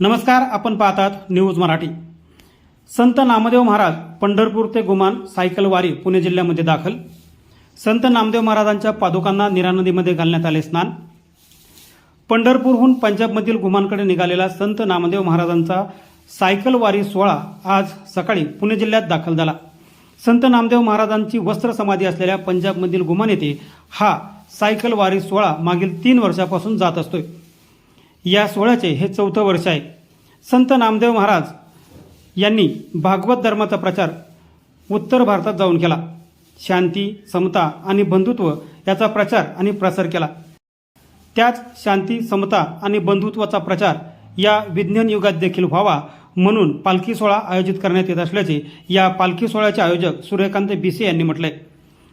नमस्कार आपण पाहतात न्यूज मराठी. संत नामदेव महाराज पंढरपूर ते गुमान सायकल वारी पुणे जिल्ह्यामध्ये दाखल. संत नामदेव महाराजांच्या पादुकांना निरा नदीमध्ये घालण्यात आले स्नान. पंढरपूरहून पंजाबमधील गुमानकडे निघालेला संत नामदेव महाराजांचा सायकल वारी सोहळा आज सकाळी पुणे जिल्ह्यात दाखल झाला. संत नामदेव महाराजांची वस्त्र समाधी असलेल्या पंजाबमधील गुमान येथे हा सायकल वारी सोहळा मागील तीन वर्षापासून जात असतोय. या सोहळ्याचे हे चौथं वर्ष आहे. संत नामदेव महाराज यांनी भागवत धर्माचा प्रचार उत्तर भारतात जाऊन केला. शांती समता आणि बंधुत्व याचा प्रचार आणि प्रसार केला. त्याच शांती समता आणि बंधुत्वाचा प्रचार या विज्ञान युगात देखील व्हावा म्हणून पालखी सोहळा आयोजित करण्यात येत असल्याचे या पालखी सोहळ्याचे आयोजक सूर्यकांत बिसे यांनी म्हटले.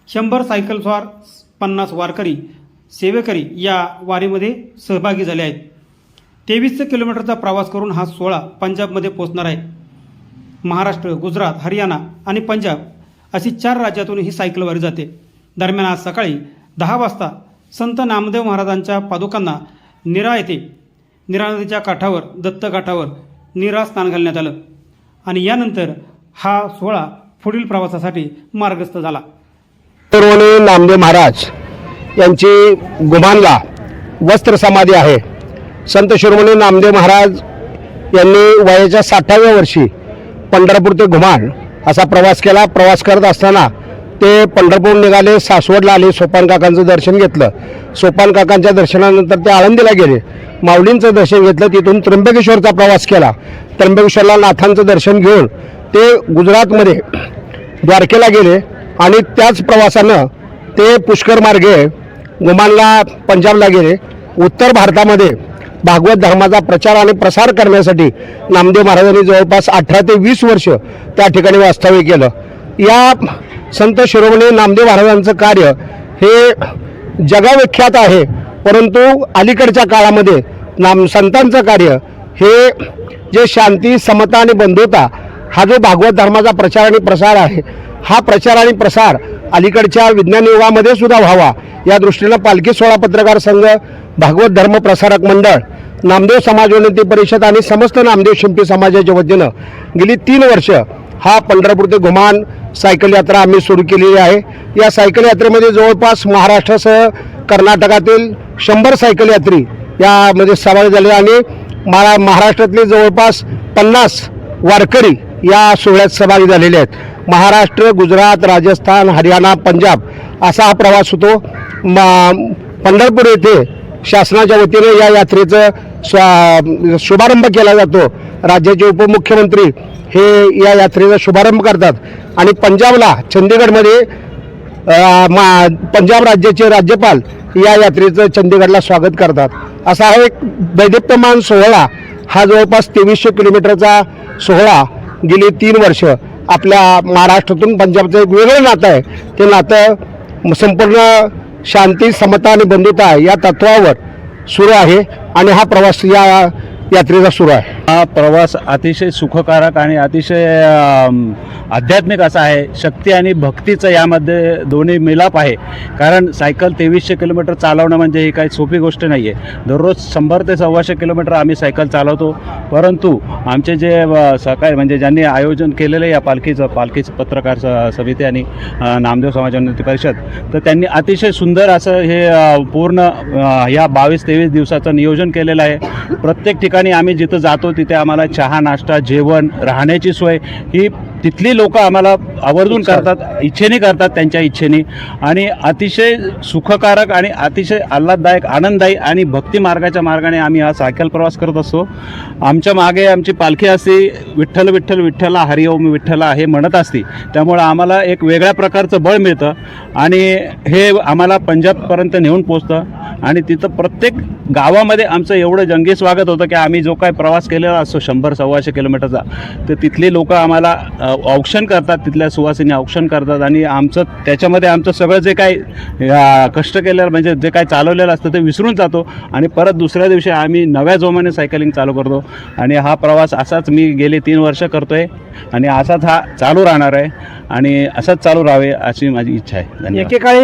शंभर सायकल स्वार पन्नास वारकरी सेवेकरी या वारीमध्ये सहभागी झाले आहेत. तेवीसशे किलोमीटरचा प्रवास करून हा सोहळा पंजाबमध्ये पोहोचणार आहे. महाराष्ट्र गुजरात हरियाणा आणि पंजाब अशी चार राज्यातून ही सायकल वारी जाते. दरम्यान आज सकाळी दहा वाजता संत नामदेव महाराजांच्या पादुकांना निरा येथे निरा नदीच्या काठावर दत्त काठावर निरा स्नान घालण्यात आलं आणि यानंतर हा सोहळा पुढील प्रवासासाठी मार्गस्थ झाला. शिरोमणी नामदेव महाराज यांची गुमानला वस्त्र समाधी आहे. संत शिरोमणी नामदेव महाराज यांनी वयाच्या साठाव्या वर्षी पंढरपूर ते घुमान असा प्रवास केला. प्रवास करत असताना ते पंढरपूर निघाले सासवडला आले सोपान काकांचं दर्शन घेतलं. सोपान काकांच्या दर्शनानंतर ते आळंदीला गेले. माऊलींचं दर्शन घेतलं. तिथून त्र्यंबकेश्वरचा प्रवास केला. त्र्यंबकेश्वरला नाथांचं दर्शन घेऊन ते गुजरातमध्ये द्वारकेला गेले आणि त्याच प्रवासानं ते पुष्कर मार्गे गुमानला पंजाबला गेले. उत्तर भारतामध्ये भागवत धर्माचा प्रचार आणि प्रसार करण्यासाठी नामदेव महाराजांनी जवळपास अठरा ते वीस वर्ष त्या ठिकाणी वास्तव्य केलं. या संत शिरोमणी नामदेव महाराजांचं कार्य हे जगाविख्यात आहे परंतु अलीकडच्या काळामध्ये नाम संतांचं कार्य हे जे शांती समता आणि बंधुता हा जो भागवत धर्माचा प्रचार आणि प्रसार आहे हा प्रचार आणि प्रसार अलीकडच्या विज्ञान युगामध्ये सुद्धा व्हावा. या दृष्टीनं पालखी सोळा पत्रकार संघ भागवत धर्म प्रसारक मंडळ नामदेव समाज उन्नती परिषद आणि समस्त नामदेव शिंपी समाजाच्या वतीनं गेली तीन वर्ष हा पंढरपूर ते घुमान सायकल यात्रा आम्ही सुरू केलेली आहे. या सायकल यात्रेमध्ये जवळपास महाराष्ट्रासह कर्नाटकातील शंभर सायकल यात्री यामध्ये म्हणजे सहभागी झाले आणि महा महाराष्ट्रातले जवळपास पन्नास वारकरी या सोहळ्यात सहभागी झालेले आहेत. महाराष्ट्र गुजरात राजस्थान हरियाणा पंजाब असा हा प्रवास होतो. म पंढरपूर येथे शासनाच्या वतीने या यात्रेचं स्वा शुभारंभ केला जातो. राज्याचे उपमुख्यमंत्री हे या यात्रेचा शुभारंभ करतात. आणि पंजाबला चंदीगडमध्ये मा पंजाब राज्याचे राज्यपाल या यात्रेचं चंदीगडला स्वागत करतात. असा हा एक वैदिप्यमान सोहळा हा जवळपास तेवीसशे किलोमीटरचा सोहळा गेली तीन वर्ष आपल्या महाराष्ट्रातून पंजाबचं एक वेगळं नातं आहे. ते नातं संपूर्ण शांती समता आणि बंधुता या तत्वावर सुरू आहे. आणि हा प्रवास या यात्रेचा सुरू आहे. हा प्रवास अतिशय सुखकारक आणि अतिशय आध्यात्मिक असा आहे. शक्ती आणि भक्तीचं यामध्ये दोन्ही मिलाप आहे. कारण सायकल तेवीसशे किलोमीटर चालवणं म्हणजे ही काही सोपी गोष्ट नाही आहे दररोज शंभर ते सव्वाशे किलोमीटर आम्ही सायकल चालवतो. परंतु आमचे जे अ, सहकारी म्हणजे ज्यांनी आयोजन केलेलं आहे या पालखीचं पालखीचं पत्रकार स- समिती आणि नामदेव समाजोन्नती परिषद तर त्यांनी अतिशय सुंदर असं हे पूर्ण या बावीस तेवीस दिवसाचं नियोजन केलेलं आहे. प्रत्येक ठिकाणी आम्ही जिथं जातो तिथे आम्हाला चहा नाश्ता जेवण राहण्याची सोय ही तिथली लोक आम्हाला आवर्जून करतात इच्छेने करतात त्यांच्या इच्छेने. आणि अतिशय सुखकारक आणि अतिशय आल्हाददायक आनंददायी आणि भक्ती मार्गाच्या मार्गाने आम्ही हा सायकल प्रवास करत असतो. आमच्या मागे आमची पालखी असते विठ्ठल विठ्ठल विठ्ठला हरिओम विठ्ठला हे म्हणत असते. त्यामुळं आम्हाला एक वेगळ्या प्रकारचं बळ मिळतं. आणि हे आम्हाला पंजाबपर्यंत नेऊन पोचतं. आणि तिथं प्रत्येक गावामध्ये आमचं एवढं जंगी स्वागत होतं की आम्ही जो काय प्रवास केलेला असतो शंभर सव्वाशे किलोमीटरचा तर तिथली लोक आम्हाला औक्षण करतात तिथल्या सुवासिनी औक्षण करतात आणि आमचं त्याच्यामध्ये आमचं सगळं जे काय कष्ट केलेलं म्हणजे जे काय चालवलेलं असतं ते विसरून जातो आणि परत दुसऱ्या दिवशी आम्ही नव्या जोमाने सायकलिंग चालू करतो आणि हा प्रवास असाच मी गेले तीन वर्ष करतो आहे आणि असाच हा चालू राहणार आहे आणि असाच चालू राहावे अशी माझी इच्छा आहे. एकेकाळी